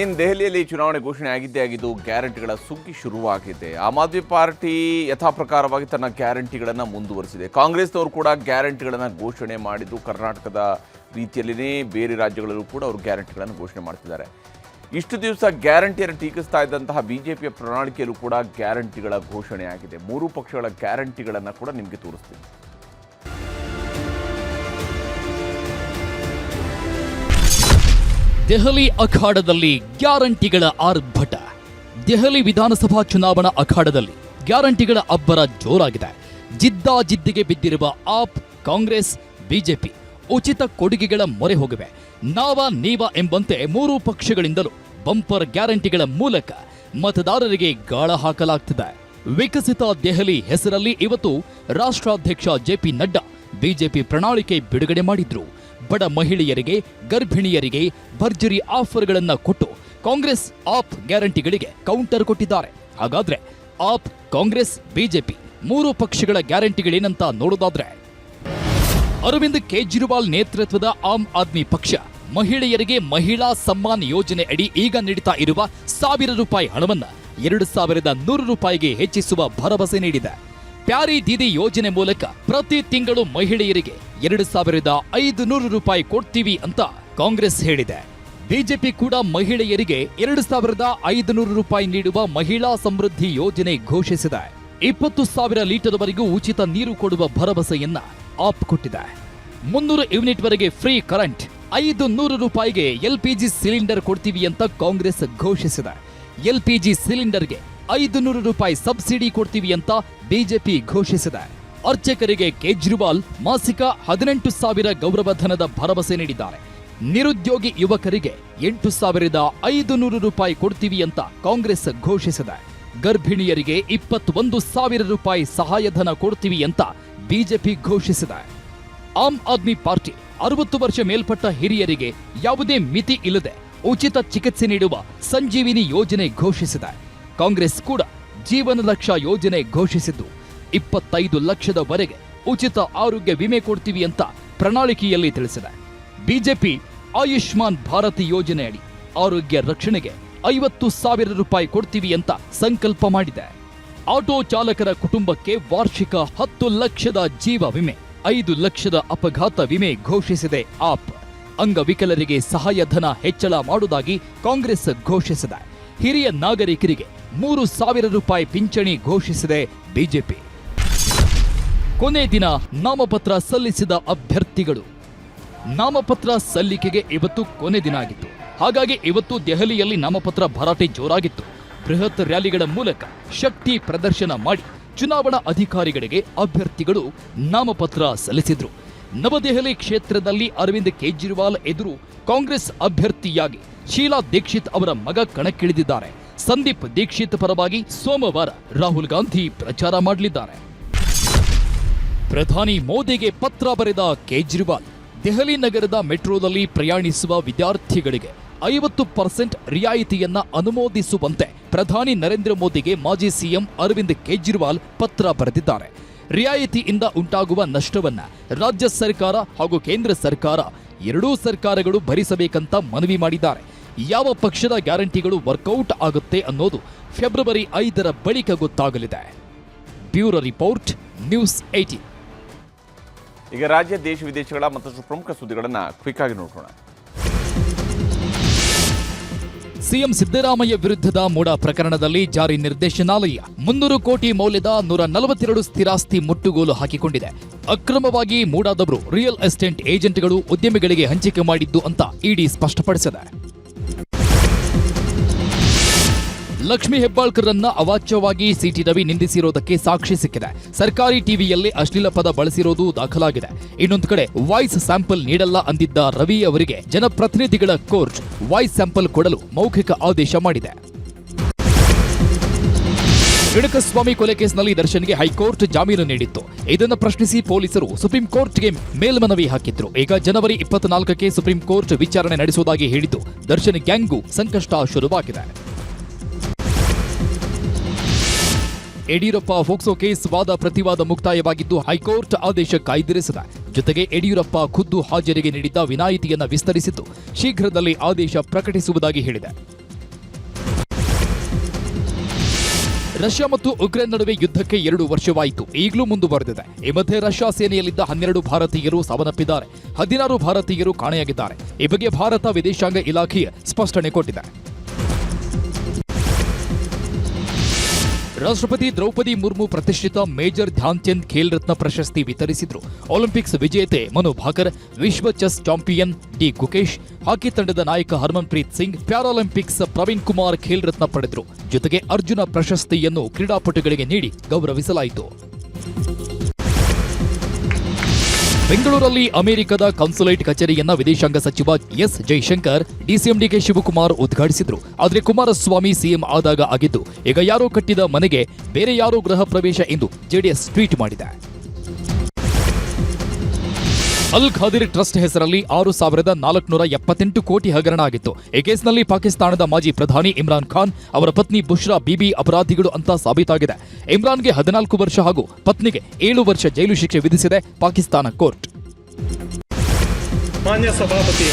ಇನ್ನು ದೆಹಲಿಯಲ್ಲಿ ಚುನಾವಣೆ ಘೋಷಣೆ ಆಗಿದ್ದೇ ಆಗಿದ್ದು ಗ್ಯಾರಂಟಿಗಳ ಸುಗ್ಗಿ ಶುರುವಾಗಿದೆ. ಆಮ್ ಆದ್ಮಿ ಪಾರ್ಟಿ ಯಥಾಪ್ರಕಾರವಾಗಿ ತನ್ನ ಗ್ಯಾರಂಟಿಗಳನ್ನು ಮುಂದುವರಿಸಿದೆ. ಕಾಂಗ್ರೆಸ್ನವರು ಕೂಡ ಗ್ಯಾರಂಟಿಗಳನ್ನು ಘೋಷಣೆ ಮಾಡಿದ್ದು ಕರ್ನಾಟಕದ ರೀತಿಯಲ್ಲಿಯೇ ಬೇರೆ ರಾಜ್ಯಗಳಲ್ಲೂ ಕೂಡ ಅವರು ಗ್ಯಾರಂಟಿಗಳನ್ನು ಘೋಷಣೆ ಮಾಡ್ತಿದ್ದಾರೆ. ಇಷ್ಟು ದಿವಸ ಗ್ಯಾರಂಟಿಯನ್ನು ಟೀಕಿಸ್ತಾ ಇದ್ದಂತಹ ಬಿಜೆಪಿಯ ಪ್ರಣಾಳಿಕೆಯಲ್ಲೂ ಕೂಡ ಗ್ಯಾರಂಟಿಗಳ ಘೋಷಣೆ ಆಗಿದೆ. ಮೂರು ಪಕ್ಷಗಳ ಗ್ಯಾರಂಟಿಗಳನ್ನು ಕೂಡ ನಿಮಗೆ ತೋರಿಸ್ತೀನಿ. ದೆಹಲಿ ಅಖಾಡದಲ್ಲಿ ಗ್ಯಾರಂಟಿಗಳ ಆರ್ಭಟ. ದೆಹಲಿ ವಿಧಾನಸಭಾ ಚುನಾವಣಾ ಅಖಾಡದಲ್ಲಿ ಗ್ಯಾರಂಟಿಗಳ ಅಬ್ಬರ ಜೋರಾಗಿದೆ. ಜಿದ್ದಾಜಿದ್ದಿಗೆ ಬಿದ್ದಿರುವ ಆಪ್, ಕಾಂಗ್ರೆಸ್, ಬಿಜೆಪಿ ಉಚಿತ ಕೊಡುಗೆಗಳ ಮೊರೆ ಹೋಗಿವೆ. ನಾವ ನೀವ ಎಂಬಂತೆ ಮೂರು ಪಕ್ಷಗಳಿಂದಲೂ ಬಂಪರ್ ಗ್ಯಾರಂಟಿಗಳ ಮೂಲಕ ಮತದಾರರಿಗೆ ಗಾಳ ಹಾಕಲಾಗ್ತಿದೆ. ವಿಕಸಿತ ದೆಹಲಿ ಹೆಸರಲ್ಲಿ ಇವತ್ತು ರಾಷ್ಟ್ರಾಧ್ಯಕ್ಷ ಜೆಪಿ ನಡ್ಡಾ ಬಿಜೆಪಿ ಪ್ರಣಾಳಿಕೆ ಬಿಡುಗಡೆ ಮಾಡಿದ್ರು. ಬಡ ಮಹಿಳೆಯರಿಗೆ, ಗರ್ಭಿಣಿಯರಿಗೆ ಭರ್ಜರಿ ಆಫರ್ಗಳನ್ನು ಕೊಟ್ಟು ಕಾಂಗ್ರೆಸ್ ಆಪ್ ಗ್ಯಾರಂಟಿಗಳಿಗೆ ಕೌಂಟರ್ ಕೊಟ್ಟಿದ್ದಾರೆ. ಹಾಗಾದ್ರೆ ಆಪ್, ಕಾಂಗ್ರೆಸ್, ಬಿಜೆಪಿ ಮೂರು ಪಕ್ಷಗಳ ಗ್ಯಾರಂಟಿಗಳೇನಂತ ನೋಡೋದಾದ್ರೆ, ಅರವಿಂದ್ ಕೇಜ್ರಿವಾಲ್ ನೇತೃತ್ವದ ಆಮ್ ಆದ್ಮಿ ಪಕ್ಷ ಮಹಿಳೆಯರಿಗೆ ಮಹಿಳಾ ಸಮ್ಮಾನ್ ಯೋಜನೆ ಅಡಿ ಈಗ ನೀಡುತ್ತಾ ಇರುವ ಸಾವಿರ ರೂಪಾಯಿ ಹಣವನ್ನ ಎರಡು ಸಾವಿರದ ನೂರು ರೂಪಾಯಿಗೆ ಹೆಚ್ಚಿಸುವ ಭರವಸೆ ನೀಡಿದೆ. ಪ್ಯಾರಿ ದೀದಿ ಯೋಜನೆ ಮೂಲಕ ಪ್ರತಿ ತಿಂಗಳು ಮಹಿಳೆಯರಿಗೆ ಎರಡು ಸಾವಿರದ ಐದು ನೂರು ರೂಪಾಯಿ ಕೊಡ್ತೀವಿ ಅಂತ ಕಾಂಗ್ರೆಸ್ ಹೇಳಿದೆ. ಬಿಜೆಪಿ ಕೂಡ ಮಹಿಳೆಯರಿಗೆ ಎರಡು ಸಾವಿರದ ಐದು ನೂರು ರೂಪಾಯಿ ನೀಡುವ ಮಹಿಳಾ ಸಮೃದ್ಧಿ ಯೋಜನೆ ಘೋಷಿಸಿದೆ. ಇಪ್ಪತ್ತು ಸಾವಿರ ಲೀಟರ್ವರೆಗೂ ಉಚಿತ ನೀರು ಕೊಡುವ ಭರವಸೆಯನ್ನ ಆಪ್ ಕೊಟ್ಟಿದೆ ಮುನ್ನೂರು ಯೂನಿಟ್ ವರೆಗೆ ಫ್ರೀ ಕರೆಂಟ್ ಐದು ನೂರು ರೂಪಾಯಿಗೆ ಎಲ್ಪಿಜಿ ಸಿಲಿಂಡರ್ ಕೊಡ್ತೀವಿ ಅಂತ ಕಾಂಗ್ರೆಸ್ ಘೋಷಿಸಿದೆ. ಎಲ್ಪಿಜಿ ಸಿಲಿಂಡರ್ಗೆ ಐದು ನೂರು ರೂಪಾಯಿ ಸಬ್ಸಿಡಿ ಕೊಡ್ತೀವಿ ಅಂತ ಬಿಜೆಪಿ ಘೋಷಿಸಿದೆ. ಅರ್ಚಕರಿಗೆ ಕೇಜ್ರಿವಾಲ್ ಮಾಸಿಕ ಹದಿನೆಂಟು ಸಾವಿರ ಗೌರವಧನದ ಭರವಸೆ ನೀಡಿದ್ದಾರೆ. ನಿರುದ್ಯೋಗಿ ಯುವಕರಿಗೆ ಎಂಟು ಸಾವಿರದ ಐದು ನೂರು ರೂಪಾಯಿ ಕೊಡ್ತೀವಿ ಅಂತ ಕಾಂಗ್ರೆಸ್ ಘೋಷಿಸಿದೆ. ಗರ್ಭಿಣಿಯರಿಗೆ ಇಪ್ಪತ್ತೊಂದು ಸಾವಿರ ರೂಪಾಯಿ ಸಹಾಯಧನ ಕೊಡ್ತೀವಿ ಅಂತ ಬಿಜೆಪಿ ಘೋಷಿಸಿದೆ. ಆಮ್ ಆದ್ಮಿ ಪಾರ್ಟಿ ಅರವತ್ತು ವರ್ಷ ಮೇಲ್ಪಟ್ಟ ಹಿರಿಯರಿಗೆ ಯಾವುದೇ ಮಿತಿ ಇಲ್ಲದೆ ಉಚಿತ ಚಿಕಿತ್ಸೆ ನೀಡುವ ಸಂಜೀವಿನಿ ಯೋಜನೆ ಘೋಷಿಸಿದೆ. ಕಾಂಗ್ರೆಸ್ ಕೂಡ ಜೀವನ ಲಕ್ಷ ಯೋಜನೆ ಘೋಷಿಸಿದ್ದು, ಇಪ್ಪತ್ತೈದು ಲಕ್ಷದವರೆಗೆ ಉಚಿತ ಆರೋಗ್ಯ ವಿಮೆ ಕೊಡ್ತೀವಿ ಅಂತ ಪ್ರಣಾಳಿಕೆಯಲ್ಲಿ ತಿಳಿಸಿದೆ. ಬಿಜೆಪಿ ಆಯುಷ್ಮಾನ್ ಭಾರತ್ ಯೋಜನೆಯಡಿ ಆರೋಗ್ಯ ರಕ್ಷಣೆಗೆ ಐವತ್ತು ಸಾವಿರ ರೂಪಾಯಿ ಕೊಡ್ತೀವಿ ಅಂತ ಸಂಕಲ್ಪ ಮಾಡಿದೆ. ಆಟೋ ಚಾಲಕರ ಕುಟುಂಬಕ್ಕೆ ವಾರ್ಷಿಕ ಹತ್ತು ಲಕ್ಷದ ಜೀವ ವಿಮೆ, ಐದು ಲಕ್ಷದ ಅಪಘಾತ ವಿಮೆ ಘೋಷಿಸಿದೆ ಆಪ್. ಅಂಗವಿಕಲರಿಗೆ ಸಹಾಯಧನ ಹೆಚ್ಚಳ ಮಾಡುವುದಾಗಿ ಕಾಂಗ್ರೆಸ್ ಘೋಷಿಸಿದೆ. ಹಿರಿಯ ನಾಗರಿಕರಿಗೆ ಮೂರು ಸಾವಿರ ರೂಪಾಯಿ ಪಿಂಚಣಿ ಘೋಷಿಸಿದೆ ಬಿಜೆಪಿ. ಕೊನೆ ದಿನ ನಾಮಪತ್ರ ಸಲ್ಲಿಸಿದ ಅಭ್ಯರ್ಥಿಗಳು. ನಾಮಪತ್ರ ಸಲ್ಲಿಕೆಗೆ ಇವತ್ತು ಕೊನೆ ದಿನ ಆಗಿತ್ತು. ಹಾಗಾಗಿ ಇವತ್ತು ದೆಹಲಿಯಲ್ಲಿ ನಾಮಪತ್ರ ಭರಾಟೆ ಜೋರಾಗಿತ್ತು. ಬೃಹತ್ ರ್ಯಾಲಿಗಳ ಮೂಲಕ ಶಕ್ತಿ ಪ್ರದರ್ಶನ ಮಾಡಿ ಚುನಾವಣಾ ಅಧಿಕಾರಿಗಳಿಗೆ ಅಭ್ಯರ್ಥಿಗಳು ನಾಮಪತ್ರ ಸಲ್ಲಿಸಿದ್ರು. ನವದೆಹಲಿ ಕ್ಷೇತ್ರದಲ್ಲಿ ಅರವಿಂದ್ ಕೇಜ್ರಿವಾಲ್ ಎದುರು ಕಾಂಗ್ರೆಸ್ ಅಭ್ಯರ್ಥಿಯಾಗಿ ಶೀಲಾ ದೀಕ್ಷಿತ್ ಅವರ ಮಗ ಕಣಕ್ಕಿಳಿದಿದ್ದಾರೆ. ಸಂದೀಪ್ ದೀಕ್ಷಿತ್ ಪರವಾಗಿ ಸೋಮವಾರ ರಾಹುಲ್ ಗಾಂಧಿ ಪ್ರಚಾರ ಮಾಡಲಿದ್ದಾರೆ. ಪ್ರಧಾನಿ ಮೋದಿಗೆ ಪತ್ರ ಬರೆದ ಕೇಜ್ರಿವಾಲ್, ದೆಹಲಿ ನಗರದ ಮೆಟ್ರೋದಲ್ಲಿ ಪ್ರಯಾಣಿಸುವ ವಿದ್ಯಾರ್ಥಿಗಳಿಗೆ ಐವತ್ತು ಪರ್ಸೆಂಟ್ ರಿಯಾಯಿತಿಯನ್ನ ಅನುಮೋದಿಸುವಂತೆ ಪ್ರಧಾನಿ ನರೇಂದ್ರ ಮೋದಿಗೆ ಮಾಜಿ ಸಿಎಂ ಅರವಿಂದ್ ಕೇಜ್ರಿವಾಲ್ ಪತ್ರ ಬರೆದಿದ್ದಾರೆ. ರಿಯಾಯಿತಿಯಿಂದ ಉಂಟಾಗುವ ನಷ್ಟವನ್ನ ರಾಜ್ಯ ಸರ್ಕಾರ ಹಾಗೂ ಕೇಂದ್ರ ಸರ್ಕಾರ ಎರಡೂ ಸರ್ಕಾರಗಳು ಭರಿಸಬೇಕಂತ ಮನವಿ ಮಾಡಿದ್ದಾರೆ. ಯಾವ ಪಕ್ಷದ ಗ್ಯಾರಂಟಿಗಳು ವರ್ಕೌಟ್ ಆಗುತ್ತೆ ಅನ್ನೋದು ಫೆಬ್ರವರಿ ಐದರ ಬಳಿಕ ಗೊತ್ತಾಗಲಿದೆ. ಬ್ಯೂರೋ ರಿಪೋರ್ಟ್, ನ್ಯೂಸ್ ಏಟೀನ್ ಈಗ ರಾಜ್ಯ ದೇಶ ವಿದೇಶಗಳ ಮತ್ತಷ್ಟು ಪ್ರಮುಖ ಸುದ್ದಿಗಳನ್ನು ಕ್ವಿಕ್ ಆಗಿ ನೋಡೋಣ ಸಿಎಂ ಸಿದ್ದರಾಮಯ್ಯ ವಿರುದ್ಧದ ಮೂಡ ಪ್ರಕರಣದಲ್ಲಿ ಜಾರಿ ನಿರ್ದೇಶನಾಲಯ ಮುನ್ನೂರು ಕೋಟಿ ಮೌಲ್ಯದ ನೂರ ನಲವತ್ತೆರಡು ಸ್ಥಿರಾಸ್ತಿ ಮುಟ್ಟುಗೋಲು ಹಾಕಿಕೊಂಡಿದೆ. ಅಕ್ರಮವಾಗಿ ಮೂಡಾದವರು ರಿಯಲ್ ಎಸ್ಟೇಟ್ ಏಜೆಂಟ್ಗಳು ಉದ್ಯಮಿಗಳಿಗೆ ಹಂಚಿಕೆ ಮಾಡಿದ್ದು ಅಂತ ಇಡಿ ಸ್ಪಷ್ಟಪಡಿಸಿದೆ. ಲಕ್ಷ್ಮಿ ಹೆಬ್ಬಾಳ್ಕರನ್ನ ಅವಾಚ್ಯವಾಗಿ ಸಿಟಿ ರವಿ ನಿಂದಿಸಿರೋದಕ್ಕೆ ಸಾಕ್ಷಿ ಸಿಕ್ಕಿದೆ. ಸರ್ಕಾರಿ ಟಿವಿಯಲ್ಲಿ ಅಶ್ಲೀಲ ಪದ ಬಳಸಿರೋದು ದಾಖಲಾಗಿದೆ. ಇನ್ನೊಂದು ಕಡೆ ವಾಯ್ಸ್ ಸ್ಯಾಂಪಲ್ ನೀಡಲ್ಲ ಅಂದಿದ್ದ ರವಿ ಅವರಿಗೆ ಜನಪ್ರತಿನಿಧಿಗಳ ಕೋರ್ಟ್ ವಾಯ್ಸ್ ಸ್ಯಾಂಪಲ್ ಕೊಡಲು ಮೌಖಿಕ ಆದೇಶ ಮಾಡಿದೆ. ಕಿಡಕಸ್ವಾಮಿ ಕೊಲೆ ಕೇಸ್ನಲ್ಲಿ ದರ್ಶನ್ಗೆ ಹೈಕೋರ್ಟ್ ಜಾಮೀನು ನೀಡಿತ್ತು. ಇದನ್ನು ಪ್ರಶ್ನಿಸಿ ಪೊಲೀಸರು ಸುಪ್ರೀಂ ಕೋರ್ಟ್ಗೆ ಮೇಲ್ಮನವಿ ಹಾಕಿದ್ರು. ಈಗ ಜನವರಿ ಇಪ್ಪತ್ನಾಲ್ಕಕ್ಕೆ ಸುಪ್ರೀಂ ಕೋರ್ಟ್ ವಿಚಾರಣೆ ನಡೆಸುವುದಾಗಿ ಹೇಳಿದ್ದು, ದರ್ಶನ್ ಗ್ಯಾಂಗ್ಗೂ ಸಂಕಷ್ಟ ಶುರುವಾಗಿದೆ. ಯಡಿಯೂರಪ್ಪ ಫೋಕ್ಸೋ ಕೇಸ್ ವಾದ ಪ್ರತಿವಾದ ಮುಕ್ತಾಯವಾಗಿದ್ದು ಹೈಕೋರ್ಟ್ ಆದೇಶ ಕಾಯ್ದಿರಿಸಿದೆ. ಜೊತೆಗೆ ಯಡಿಯೂರಪ್ಪ ಖುದ್ದು ಹಾಜರಿಗೆ ನೀಡಿದ್ದ ವಿನಾಯಿತಿಯನ್ನು ವಿಸ್ತರಿಸಿದ್ದು ಶೀಘ್ರದಲ್ಲಿ ಆದೇಶ ಪ್ರಕಟಿಸುವುದಾಗಿ ಹೇಳಿದೆ. ರಷ್ಯಾ ಮತ್ತು ಉಕ್ರೇನ್ ನಡುವೆ ಯುದ್ಧಕ್ಕೆ ಎರಡು ವರ್ಷವಾಯಿತು. ಈಗಲೂ ಮುಂದುವರೆದಿದೆ. ಈ ಮಧ್ಯೆ ರಷ್ಯಾ ಸೇನೆಯಲ್ಲಿದ್ದ ಹನ್ನೆರಡು ಭಾರತೀಯರು ಸಾವನ್ನಪ್ಪಿದ್ದಾರೆ. ಹದಿನಾರು ಭಾರತೀಯರು ಕಾಣೆಯಾಗಿದ್ದಾರೆ. ಈ ಬಗ್ಗೆ ಭಾರತ ವಿದೇಶಾಂಗ ಇಲಾಖೆ ಸ್ಪಷ್ಟನೆ ಕೊಟ್ಟಿದೆ. ರಾಷ್ಟ್ರಪತಿ ದ್ರೌಪದಿ ಮುರ್ಮು ಪ್ರತಿಷ್ಠಿತ ಮೇಜರ್ ಧ್ಯಾನ್ ಚಂದ್ ಖೇಲ್ ರತ್ನ ಪ್ರಶಸ್ತಿ ವಿತರಿಸಿದ್ರು. ಒಲಿಂಪಿಕ್ಸ್ ವಿಜೇತೆ ಮನು ಭಾಕರ್, ವಿಶ್ವ chess champion D Gukesh, hockey ತಂಡದ ನಾಯಕ ಹರ್ಮನ್ ಪ್ರೀತ್ ಸಿಂಗ್, ಪ್ಯಾರಾಲಿಂಪಿಕ್ಸ್ ಪ್ರವೀಣ್ ಕುಮಾರ್ ಖೇಲ್ ರತ್ನ ಪಡೆದರು. ಜೊತೆಗೆ ಅರ್ಜುನ ಪ್ರಶಸ್ತಿಯನ್ನು ಕ್ರೀಡಾಪಟುಗಳಿಗೆ ನೀಡಿ ಗೌರವಿಸಲಾಯಿತು. ಬೆಂಗಳೂರಲ್ಲಿ ಅಮೆರಿಕದ ಕಾನ್ಸುಲೇಟ್ ಕಚೇರಿಯನ್ನ ವಿದೇಶಾಂಗ ಸಚಿವ S Jaishankar DCM DK Shivakumar ಉದ್ಘಾಟಿಸಿದ್ರು. ಆದರೆ ಕುಮಾರಸ್ವಾಮಿ ಸಿಎಂ ಆದಾಗ ಆಗಿದ್ದು, ಈಗ ಯಾರೋ ಕಟ್ಟಿದ ಮನೆಗೆ ಬೇರೆ ಯಾರೋ ಗೃಹ ಪ್ರವೇಶ ಎಂದು ಜೆಡಿಎಸ್ ಟ್ವೀಟ್ ಮಾಡಿದೆ. ಅಲ್ ಖಾದಿರ್ ಟ್ರಸ್ಟ್ ಹೆಸರಲ್ಲಿ ಆರು ಸಾವಿರದ ನಾಲ್ಕುನೂರ ಎಪ್ಪತ್ತೆಂಟು ಕೋಟಿ ಹಗರಣ ಆಗಿತ್ತು ಈ ಕೇಸ್ನಲ್ಲಿ ಪಾಕಿಸ್ತಾನದ ಮಾಜಿ ಪ್ರಧಾನಿ ಇಮ್ರಾನ್ ಖಾನ್, ಅವರ ಪತ್ನಿ ಬುಷ್ರಾ ಬಿಬಿ ಅಪರಾಧಿಗಳು ಅಂತ ಸಾಬೀತಾಗಿದೆ. ಇಮ್ರಾನ್ಗೆ ಹದಿನಾಲ್ಕು ವರ್ಷ ಹಾಗೂ ಪತ್ನಿಗೆ ಏಳು ವರ್ಷ ಜೈಲು ಶಿಕ್ಷೆ ವಿಧಿಸಿದೆ ಪಾಕಿಸ್ತಾನ ಕೋರ್ಟ್. ಮಾನ್ಯ ಸಭಾಪತಿ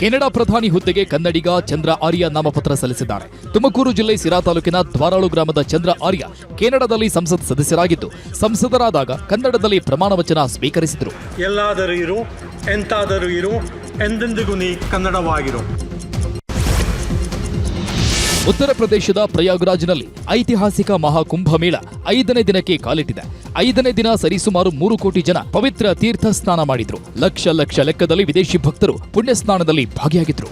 ಕೆನಡಾ ಪ್ರಧಾನಿ ಹುದ್ದೆಗೆ ಕನ್ನಡಿಗ ಚಂದ್ರ ಆರ್ಯ ನಾಮಪತ್ರ ಸಲ್ಲಿಸಿದ್ದಾರೆ. ತುಮಕೂರು ಜಿಲ್ಲೆ ಸಿರಾ ತಾಲೂಕಿನ ದ್ವಾರಾಳು ಗ್ರಾಮದ ಚಂದ್ರ ಆರ್ಯ ಕೆನಡಾದಲ್ಲಿ ಸಂಸತ್ ಸದಸ್ಯರಾಗಿದ್ದು, ಸಂಸದರಾದಾಗ ಕನ್ನಡದಲ್ಲಿ ಪ್ರಮಾಣ ವಚನ ಸ್ವೀಕರಿಸಿದರು. ಎಲ್ಲಾದರೂ ಇರು, ಎಂತಾದರೂ ಇರು, ಎಂದೆಂದಿಗೂ ನೀ ಕನ್ನಡವಾಗಿರು. ಉತ್ತರ ಪ್ರದೇಶದ ಪ್ರಯಾಗ್ರಾಜ್ನಲ್ಲಿ ಐತಿಹಾಸಿಕ ಮಹಾಕುಂಭಮೇಳ ಐದನೇ ದಿನಕ್ಕೆ ಕಾಲಿಟ್ಟಿದೆ. ಐದನೇ ದಿನ ಸರಿಸುಮಾರು ಮೂರು ಕೋಟಿ ಜನ ಪವಿತ್ರ ತೀರ್ಥ ಸ್ನಾನ ಮಾಡಿದ್ರು. ಲಕ್ಷ ಲಕ್ಷ ಲೆಕ್ಕದಲ್ಲಿ ವಿದೇಶಿ ಭಕ್ತರು ಪುಣ್ಯ ಸ್ನಾನದಲ್ಲಿ ಭಾಗಿಯಾಗಿದ್ರು.